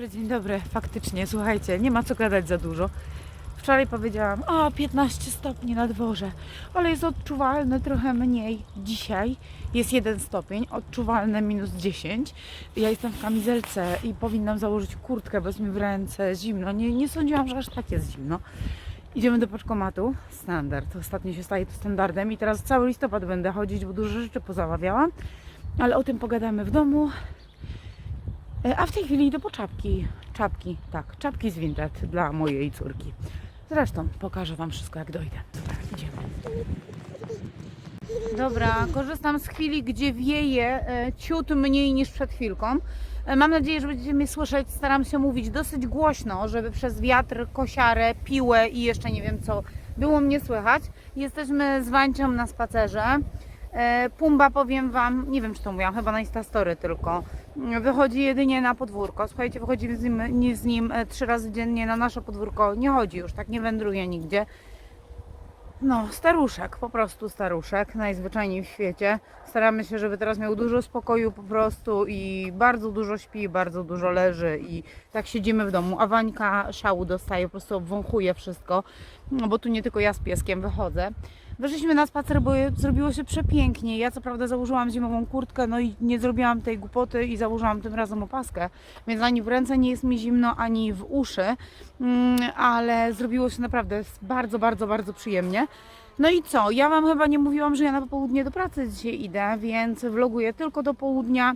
dobry, dzień dobry. Faktycznie, słuchajcie, nie ma co gadać za dużo. Wczoraj powiedziałam, o 15 stopni na dworze, ale jest odczuwalne trochę mniej. Dzisiaj jest 1 stopień, odczuwalne minus 10. Ja jestem w kamizelce i powinnam założyć kurtkę, bo jest mi w ręce zimno. Nie, nie sądziłam, że aż tak jest zimno. Idziemy do paczkomatu. Standard. Ostatnio się staje to standardem i teraz cały listopad będę chodzić, bo dużo rzeczy pozamawiałam. Ale o tym pogadamy w domu. E, A w tej chwili idę po czapki. Czapki, tak, czapki z Vinted dla mojej córki. Zresztą pokażę Wam wszystko jak dojdę. Dobra, idziemy. Dobra, korzystam z chwili, gdzie wieje e, ciut mniej niż przed chwilką. E, Mam nadzieję, że będziecie mnie słyszeć. Staram się mówić dosyć głośno, żeby przez wiatr, kosiarę, piłę i jeszcze nie wiem co było mnie słychać. Jesteśmy z Wańcią na spacerze. E, Pumba, powiem Wam, nie wiem czy to mówiłam, chyba na Instastory tylko, wychodzi jedynie na podwórko. Słuchajcie, wychodzimy z nim, z nim e, trzy razy dziennie na nasze podwórko. Nie chodzi już, tak nie wędruje nigdzie. No, staruszek, po prostu staruszek, najzwyczajniej w świecie. Staramy się, żeby teraz miał dużo spokoju po prostu i bardzo dużo śpi, bardzo dużo leży i tak siedzimy w domu. A Wańka szału dostaje, po prostu obwąchuje wszystko, no bo tu nie tylko ja z pieskiem wychodzę. Wyszliśmy na spacer, bo zrobiło się przepięknie. Ja co prawda założyłam zimową kurtkę, no i nie zrobiłam tej głupoty i założyłam tym razem opaskę, więc ani w ręce nie jest mi zimno, ani w uszy, Mm, ale zrobiło się naprawdę bardzo, bardzo, bardzo przyjemnie. No i co? Ja Wam chyba nie mówiłam, że ja na południe do pracy dzisiaj idę, więc vloguję tylko do południa.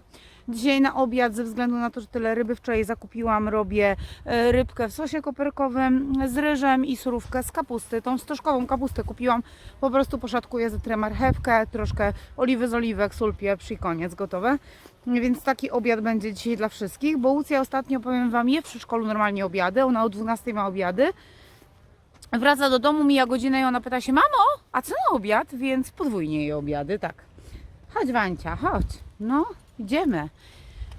Dzisiaj na obiad, ze względu na to, że tyle ryby wczoraj zakupiłam, robię e, rybkę w sosie koperkowym z ryżem i surówkę z kapusty. Tą stożkową kapustę kupiłam, po prostu poszatkuję zatrę marchewkę, troszkę oliwy z oliwek, sól, pieprz i koniec, gotowe. Więc taki obiad będzie dzisiaj dla wszystkich, bo Łucja ostatnio, powiem Wam, je w przedszkolu normalnie obiady, ona o 12 ma obiady. Wraca do domu, mija godzinę i ona pyta się, mamo, a co na obiad? Więc podwójnie jej obiady, tak. Chodź Wancia, chodź. No, idziemy.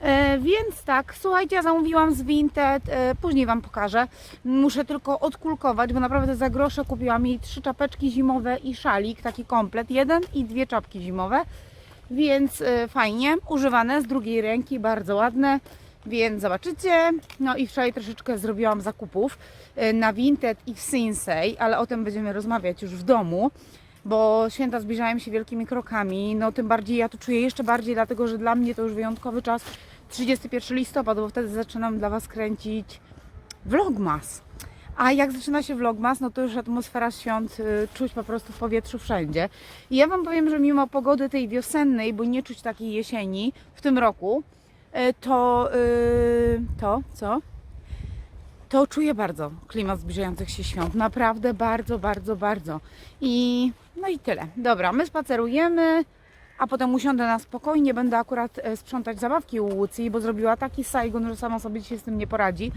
E, więc tak, słuchajcie, ja zamówiłam z Vinted, e, później Wam pokażę. Muszę tylko odkulkować, bo naprawdę za grosze kupiłam jej trzy czapeczki zimowe i szalik, taki komplet, jeden i dwie czapki zimowe. Więc e, fajnie, używane z drugiej ręki, bardzo ładne. Więc zobaczycie. No i wczoraj troszeczkę zrobiłam zakupów e, na Vinted i w Sinsei, ale o tym będziemy rozmawiać już w domu, bo święta zbliżają się wielkimi krokami. No tym bardziej ja to czuję jeszcze bardziej, dlatego że dla mnie to już wyjątkowy czas 31 listopada, bo wtedy zaczynam dla Was kręcić vlogmas. A jak zaczyna się vlogmas, no to już atmosfera świąt y, czuć po prostu w powietrzu wszędzie. I ja Wam powiem, że mimo pogody tej wiosennej, bo nie czuć takiej jesieni w tym roku, to, y, to, co? To czuję bardzo klimat zbliżających się świąt. Naprawdę bardzo, bardzo, bardzo. I no i tyle. Dobra, my spacerujemy, a potem usiądę na spokojnie. Będę akurat e, sprzątać zabawki u Łucji, bo zrobiła taki sajgon, że sama sobie dzisiaj z tym nie poradzi.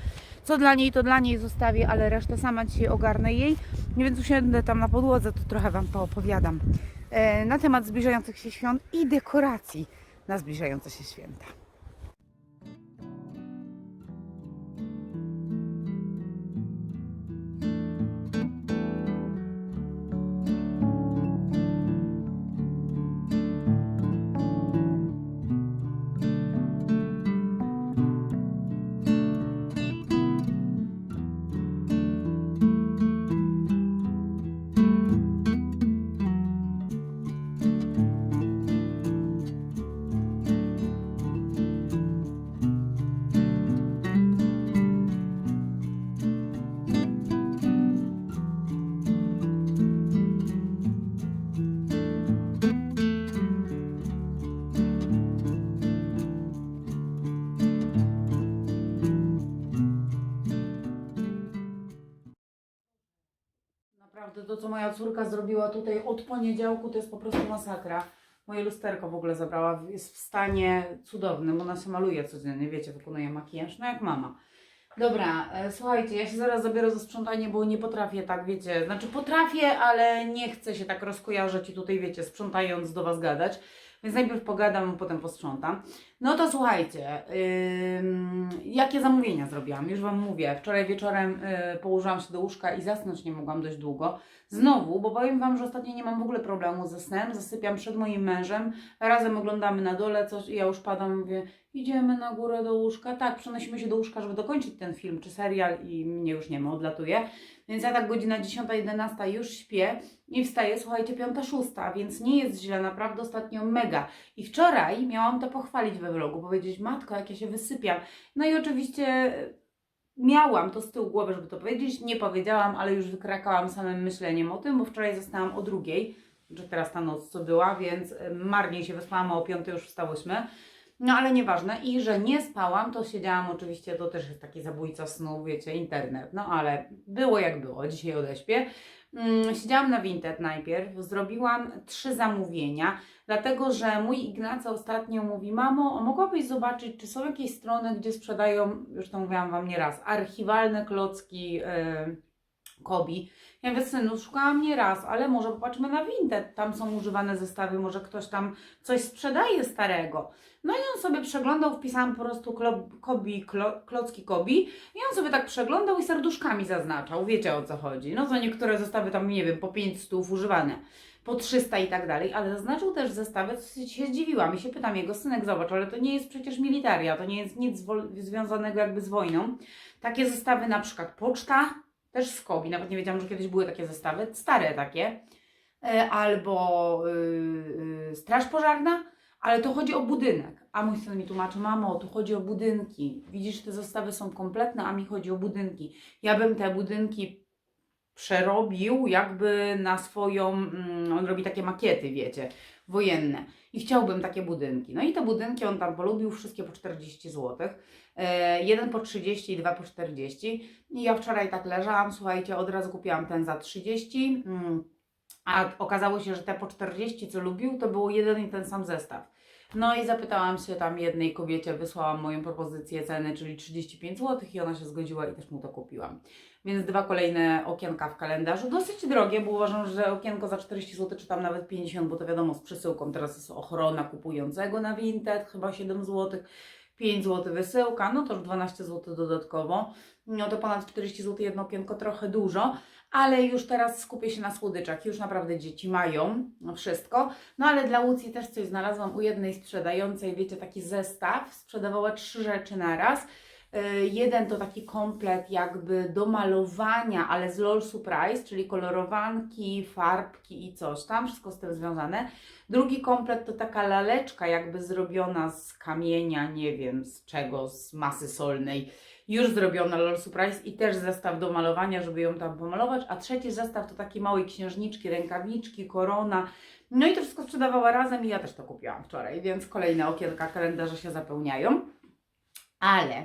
Co dla niej, to dla niej zostawię, ale resztę sama dzisiaj ogarnę jej. Więc usiądę tam na podłodze, to trochę Wam poopowiadam e, na temat zbliżających się świąt i dekoracji na zbliżające się święta. Naprawdę to, co moja córka zrobiła tutaj od poniedziałku, to jest po prostu masakra. Moje lusterko w ogóle zabrała, jest w stanie cudownym, ona się maluje codziennie, wiecie, wykonuje makijaż, no jak mama. Dobra, e, słuchajcie, ja się zaraz zabiorę za sprzątanie, bo nie potrafię tak, wiecie, znaczy potrafię, ale nie chcę się tak rozkojarzyć i tutaj, wiecie, sprzątając do Was gadać. Więc najpierw pogadam, a potem posprzątam. No to słuchajcie, ym, jakie zamówienia zrobiłam? Już Wam mówię, wczoraj wieczorem y, położyłam się do łóżka i zasnąć nie mogłam dość długo. Znowu, bo powiem Wam, że ostatnio nie mam w ogóle problemu ze snem, zasypiam przed moim mężem, razem oglądamy na dole coś i ja już padam, mówię, idziemy na górę do łóżka. Tak, przenosimy się do łóżka, żeby dokończyć ten film czy serial i mnie już nie ma, odlatuje. Więc ja tak godzina 10-11 już śpię i wstaję, słuchajcie, 5-6, więc nie jest źle, naprawdę ostatnio mega. I wczoraj miałam to pochwalić we vlogu, powiedzieć, matko, jak ja się wysypiam. No i oczywiście miałam to z tyłu głowy, żeby to powiedzieć, nie powiedziałam, ale już wykrakałam samym myśleniem o tym, bo wczoraj zostałam o drugiej, że teraz ta noc co była, więc e, marnie się wyspałam, o 5 już wstałyśmy. No ale nieważne. I że nie spałam, to siedziałam oczywiście, to też jest taki zabójca snu, wiecie, internet. No ale było jak było, dzisiaj odeśpię. Mm, Siedziałam na Vinted najpierw, zrobiłam trzy zamówienia, dlatego że mój Ignacy ostatnio mówi, mamo, mogłabyś zobaczyć, czy są jakieś strony, gdzie sprzedają, już to mówiłam Wam nieraz, archiwalne klocki yy, Kobi. Ja mówię, synu, szukałam nie raz, ale może popatrzmy na Vinted, tam są używane zestawy, może ktoś tam coś sprzedaje starego. No i on sobie przeglądał, wpisałam po prostu klo, Kobi, klo, klocki Kobi i on sobie tak przeglądał i serduszkami zaznaczał, wiecie o co chodzi. No za niektóre zestawy tam, nie wiem, po 500 używane, po 300 i tak dalej, ale zaznaczył też zestawy, co się zdziwiłam i się pytam jego, synek zobacz, ale to nie jest przecież militaria, to nie jest nic związanego jakby z wojną. Takie zestawy na przykład poczta, też z Kobi, nawet nie wiedziałam, że kiedyś były takie zestawy, stare takie, e, albo y, y, straż pożarna, ale to chodzi o budynek. A mój syn mi tłumaczy, mamo, tu chodzi o budynki. Widzisz, te zestawy są kompletne, a mi chodzi o budynki. Ja bym te budynki przerobił jakby na swoją, mm, on robi takie makiety, wiecie, wojenne. I chciałbym takie budynki. No i te budynki on tam polubił, wszystkie po 40 zł. E, jeden po 30 i dwa po 40. I ja wczoraj tak leżałam, słuchajcie, od razu kupiłam ten za 30. Mm. A okazało się, że te po 40, co lubił, to był jeden i ten sam zestaw. No i zapytałam się tam jednej kobiecie, wysłałam moją propozycję ceny, czyli 35 zł i ona się zgodziła i też mu to kupiłam. Więc dwa kolejne okienka w kalendarzu. Dosyć drogie, bo uważam, że okienko za 40 zł, czy tam nawet 50, bo to wiadomo z przesyłką. Teraz jest ochrona kupującego na Vinted, chyba 7 zł. 5 zł wysyłka, no to już 12 zł dodatkowo. No to ponad 40 zł jedno okienko, trochę dużo, ale już teraz skupię się na słodyczach. Już naprawdę dzieci mają wszystko. No ale dla Łucji też coś znalazłam u jednej sprzedającej, wiecie, taki zestaw. Sprzedawała trzy rzeczy na raz. Yy, Jeden to taki komplet jakby do malowania, ale z LOL Surprise, czyli kolorowanki, farbki i coś tam, wszystko z tym związane. Drugi komplet to taka laleczka jakby zrobiona z kamienia, nie wiem z czego, z masy solnej. Już zrobiona LOL Surprise i też zestaw do malowania, żeby ją tam pomalować. A trzeci zestaw to takie małe księżniczki, rękawiczki, korona. No i to wszystko sprzedawała razem i ja też to kupiłam wczoraj, więc kolejne okienka kalendarza się zapełniają. Ale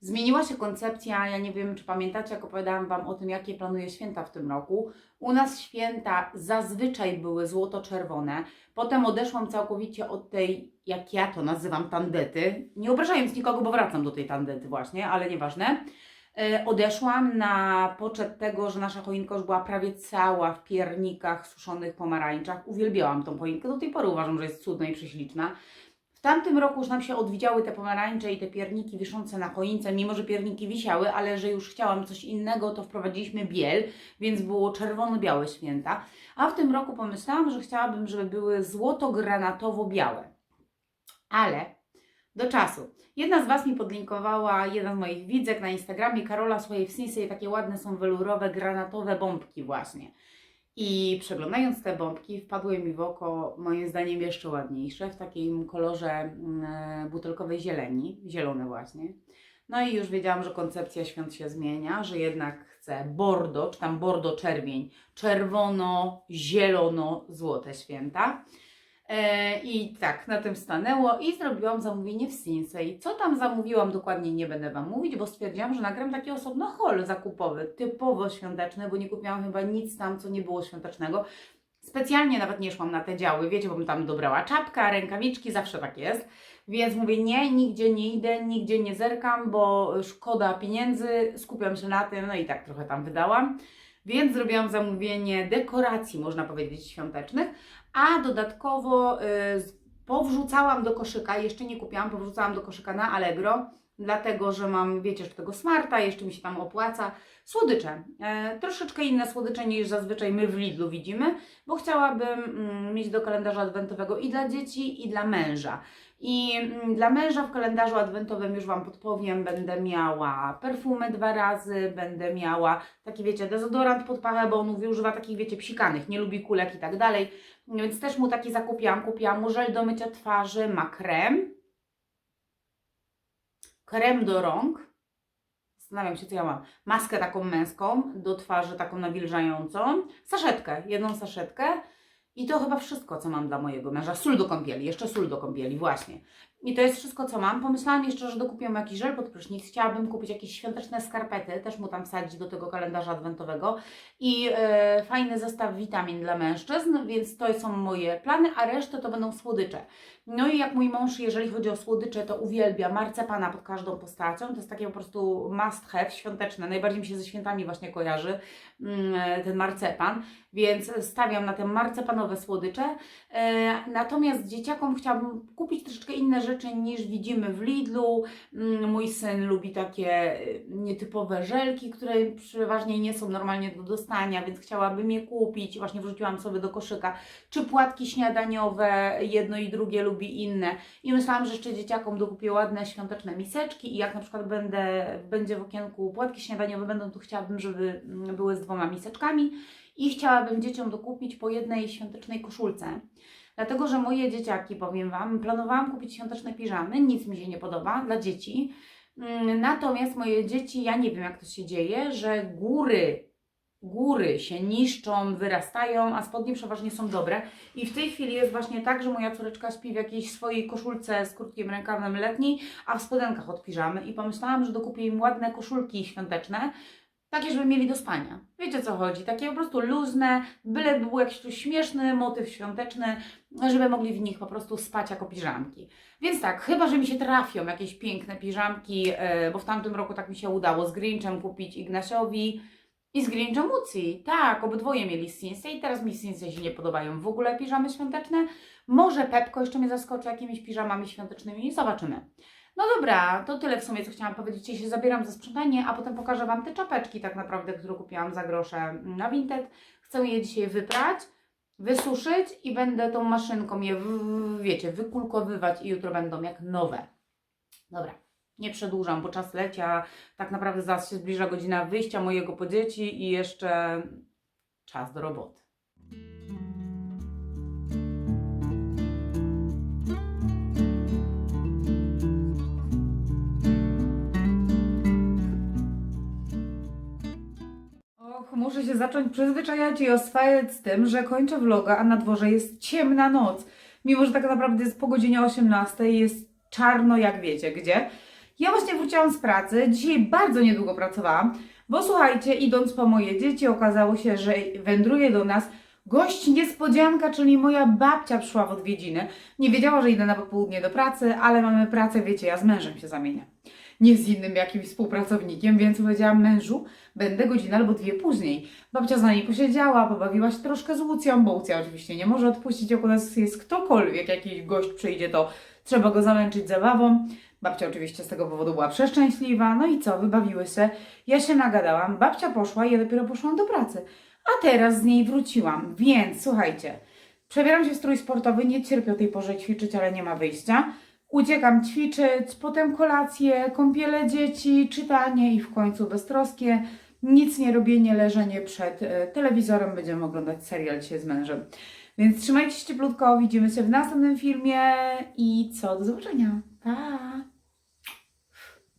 Zmieniła się koncepcja, ja nie wiem, czy pamiętacie, jak opowiadałam Wam o tym, jakie planuję święta w tym roku. U nas święta zazwyczaj były złoto-czerwone. Potem odeszłam całkowicie od tej, jak ja to nazywam, tandety. Nie obrażając nikogo, bo wracam do tej tandety właśnie, ale nieważne. E, Odeszłam na poczet tego, że nasza choinka już była prawie cała w piernikach suszonych pomarańczach. Uwielbiałam tą choinkę, do tej pory uważam, że jest cudna i prześliczna. W tamtym roku już nam się odwidziały te pomarańcze i te pierniki wiszące na choince, mimo że pierniki wisiały, ale że już chciałam coś innego, to wprowadziliśmy biel, więc było czerwono-białe święta. A w tym roku pomyślałam, że chciałabym, żeby były złoto-granatowo-białe. Ale do czasu. Jedna z Was mi podlinkowała, jeden z moich widzek na Instagramie, Karola Swajewsnisy, i takie ładne są welurowe, granatowe bombki właśnie. I przeglądając te bombki, wpadły mi w oko, moim zdaniem, jeszcze ładniejsze, w takim kolorze mm, e, butelkowej zieleni, zielone właśnie. No i już wiedziałam, że koncepcja świąt się zmienia, że jednak chcę bordo, czy tam bordo czerwień, czerwono, zielono, złote święta. E, I tak, na tym stanęło i zrobiłam zamówienie w Sinsei. Co tam zamówiłam dokładnie nie będę Wam mówić, bo stwierdziłam, że nagram taki osobno haul zakupowy, typowo świąteczny, bo nie kupiłam chyba nic tam, co nie było świątecznego. Specjalnie nawet nie szłam na te działy, wiecie, bo bym tam dobrała czapka, rękawiczki, zawsze tak jest. Więc mówię, nie, nigdzie nie idę, nigdzie nie zerkam, bo szkoda pieniędzy, skupiam się na tym, no i tak trochę tam wydałam. Więc zrobiłam zamówienie dekoracji, można powiedzieć, świątecznych, a dodatkowo y, powrzucałam do koszyka, jeszcze nie kupiłam, powrzucałam do koszyka na Allegro, dlatego że mam, wiecie, że tego smarta, jeszcze mi się tam opłaca. Słodycze. E, troszeczkę inne słodycze niż zazwyczaj my w Lidlu widzimy, bo chciałabym mm, mieć do kalendarza adwentowego i dla dzieci, i dla męża. I mm, dla męża w kalendarzu adwentowym już Wam podpowiem, będę miała perfumy dwa razy, będę miała taki, wiecie, dezodorant pod pachę, bo on używa takich, wiecie, psikanych, nie lubi kulek i tak dalej. Więc też mu taki zakupiłam. Kupiłam mu żel do mycia twarzy, ma krem, krem do rąk. Zastanawiam się, co ja mam. Maskę taką męską do twarzy, taką nawilżającą. Saszetkę, jedną saszetkę. I to chyba wszystko, co mam dla mojego męża. Sól do kąpieli, jeszcze sól do kąpieli, właśnie. I to jest wszystko, co mam. Pomyślałam jeszcze, że dokupię mu jakiś żel pod prysznic. Chciałabym kupić jakieś świąteczne skarpety, też mu tam wsadzić do tego kalendarza adwentowego. I e, fajny zestaw witamin dla mężczyzn, więc to są moje plany, a resztę to będą słodycze. No i jak mój mąż, jeżeli chodzi o słodycze, to uwielbia marcepana pod każdą postacią. To jest takie po prostu must have świąteczne. Najbardziej mi się ze świętami właśnie kojarzy mm, ten marcepan, więc stawiam na te marcepanowe słodycze. E, natomiast dzieciakom chciałabym kupić troszeczkę inne rzeczy niż widzimy w Lidlu. Mm, Mój syn lubi takie e, nietypowe żelki, które przeważnie nie są normalnie do dostania, więc chciałabym je kupić. Właśnie wrzuciłam sobie do koszyka. Czy płatki śniadaniowe, jedno i drugie lubi inne. I myślałam, że jeszcze dzieciakom dokupię ładne świąteczne miseczki i jak na przykład będę, będzie w okienku płatki śniadaniowe będą, to chciałabym, żeby mm, były z dwoma miseczkami. I chciałabym dzieciom dokupić po jednej świątecznej koszulce. Dlatego, że moje dzieciaki, powiem Wam, planowałam kupić świąteczne piżamy, nic mi się nie podoba dla dzieci. Mm, Natomiast moje dzieci, ja nie wiem jak to się dzieje, że góry, góry się niszczą, wyrastają, a spodnie przeważnie są dobre. I w tej chwili jest właśnie tak, że moja córeczka śpi w jakiejś swojej koszulce z krótkim rękawem letniej, a w spodenkach od piżamy. I pomyślałam, że dokupię im ładne koszulki świąteczne, takie, żeby mieli do spania. Wiecie co chodzi? Takie po prostu luźne, byle był jakiś tu śmieszny motyw świąteczny, żeby mogli w nich po prostu spać jako piżamki. Więc tak, chyba, że mi się trafią jakieś piękne piżamki, e, bo w tamtym roku tak mi się udało z Grinchem kupić Ignasiowi i z Grinchem Uci. Tak, obydwoje mieli i teraz mi Sinsy się nie podobają w ogóle piżamy świąteczne. Może Pepko jeszcze mnie zaskoczy jakimiś piżamami świątecznymi, zobaczymy. No dobra, to tyle w sumie, co chciałam powiedzieć. Dzisiaj się zabieram za sprzątanie, a potem pokażę Wam te czapeczki tak naprawdę, które kupiłam za grosze na Vinted. Chcę je dzisiaj wyprać, wysuszyć i będę tą maszynką je, wiecie, wykulkowywać i jutro będą jak nowe. Dobra, nie przedłużam, bo czas leci, a tak naprawdę zaraz się zbliża godzina wyjścia mojego po dzieci i jeszcze czas do roboty. Muszę się zacząć przyzwyczajać i oswajać z tym, że kończę vloga, a na dworze jest ciemna noc. Mimo, że tak naprawdę jest po godzinie 18, jest czarno jak wiecie gdzie. Ja właśnie wróciłam z pracy, dzisiaj bardzo niedługo pracowałam, bo słuchajcie, idąc po moje dzieci, okazało się, że wędruje do nas gość niespodzianka, czyli moja babcia przyszła w odwiedziny. Nie wiedziała, że idę na popołudnie do pracy, ale mamy pracę, wiecie, ja z mężem się zamienię. Nie z innym jakimś współpracownikiem, więc powiedziałam mężu, będę godzinę albo dwie później. Babcia z nami posiedziała, pobawiła się troszkę z Łucją, bo Łucja oczywiście nie może odpuścić, jak u nas jest ktokolwiek, jakiś gość przyjdzie, to trzeba go zamęczyć zabawą. Babcia oczywiście z tego powodu była przeszczęśliwa, no i co, wybawiły się. Ja się nagadałam, babcia poszła i ja dopiero poszłam do pracy. A teraz z niej wróciłam, więc słuchajcie, przebieram się w strój sportowy, nie cierpię o tej porze ćwiczyć, ale nie ma wyjścia. Uciekam ćwiczyć, potem kolację, kąpiele dzieci, czytanie i w końcu beztroskie. Nic nie robienie, leżenie przed e, telewizorem. Będziemy oglądać serial dzisiaj z mężem. Więc trzymajcie się cieplutko, widzimy się w następnym filmie i co, do zobaczenia. Pa!